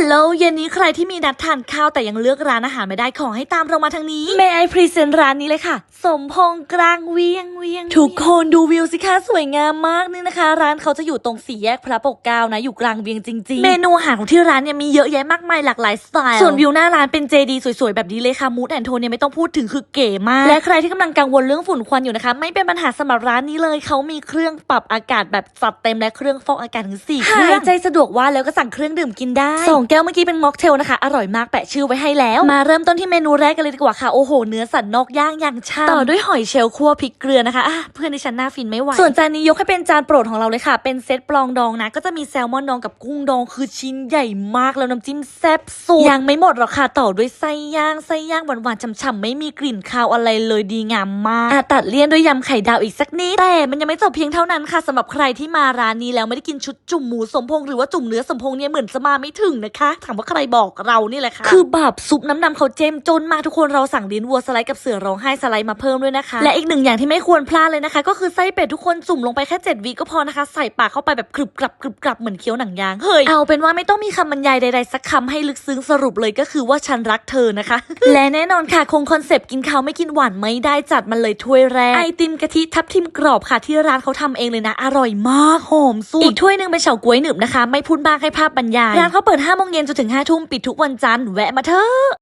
ฮัลโหลเย็นนี้ใครที่มีนัดทานข้าวแต่ยังเลือกร้านอาหารไม่ได้ขอให้ตามเรามาทางนี้ May I present ร้านนี้เลยค่ะ สมพงษ์กลางเวียงเวียง ทุกคนดูวิวสิคะสวยงามมากนี่นะคะ ร้านเขาจะอยู่ตรงสี่แยกพระปกเกล้านะอยู่กลางเวียงจริงๆ เมนูอาหารของที่ร้านเนี่ยมีเยอะแยะมากมายหลากหลายสไตล์ส่วนวิวหน้าร้านเป็นเจดีสวยๆ แบบนี้เลยค่ะมูดแอนโทเนี่ยไม่ต้องพูดถึงคือเก๋มาก และใครที่กำลังกังวลเรื่องฝุ่นควันอยู่นะคะ ไม่เป็นปัญหาสำหรับร้านนี้เลยเขามีเครื่องปรับอากาศแบบจัดเต็มและเครื่องฟอกอากาศถึงสี่เครื่องหายใจสะดวกว่าแล้วก็สั่งเครื่องดื่มกินได้สองแก้วเมื่อกี้เป็นม็อกเทลนะคะอร่อยมากแปะชื่อไว้ให้แล้ว มาเริ่มต้นที่เมนูแรกกันเลยดีกว่าค่ะโอ้โหเนื้อสันนอกย่างอย่างช่ำต่อด้วยหอยเชลล์คั่วพริกเกลือนะคะอะเพื่อนดิฉันหน้าฟินไม่ไหวส่วนจานนี้ยกให้เป็นจานโปรดของเราเลยค่ะ เป็นเซตปลองดองนะ ก็จะมีแซลมอนดองกับกุ้งดองคือชิ้นใหญ่มากแล้วน้ำจิ้มแซ่บสุดยังไม่หมดหรอกค่ะต่อด้วยไส้ย่างไส้ย่างหวานๆฉ่ำๆไม่มีกลิ่นคาวอะไรเลยดีงามมากอะตัดเลี่ยนด้วยยำไข่ดาวอีกสักนิดแต่มันยังไม่จบเพียงเท่านั้นค่ะสำหรับใครที่มาร้านนี้แล้วไม่ได้กินชุดจุ่มหมูสมพงษ์หรือว่าจุ่มเนื้อสมพงษ์เนี่ยเหมือนจะมาไม่ถึงนะคะถามว่าใครบอกเรานี่แหละค่ะคือแบบซุปน้ำดำเขาเจมจนมากทุกคนเราสั่งลิ้นวัวสไลด์กับเสือร้องไห้สไลด์มาเพิ่มด้วยนะคะ และอีกหนึ่งอย่างที่ไม่ควรพลาดเลยนะคะ ก็คือไส้เป็ดทุกคนจุ่มลงไปแค่7วิก็พอนะคะ ใส่ปากเข้าไปแบบกรึบกรับกรึบกรับเหมือนเคี้ยวหนังยาง เฮ้ย เอาเป็นว่าไม่ต้องมีคำบรรยายใดๆสักคำให้ลึกซึ้งสรุปเลยก็คือว่าฉันรักเธอนะคะ และแน่นอนค่ะคงคอนเซปต์กินข้าวไม่กินหวานไม่ได้จัดมันเลยถ้วยแรกไอติมกะทิทับทิมกรอบค่ะที่ร้านเขาทำเองเลยนะ อร่อยมากหอมสุดอีกถ้วยหนึ่งเป็นเฉาก๊วยหนึบนะคะ ไม่พูดมากให้ภาพบรรยายร้านเขาเปิด5โมงเย็นจนถึง5ทุ่มปิดทุกวันจันทร์แวะมาเถอะ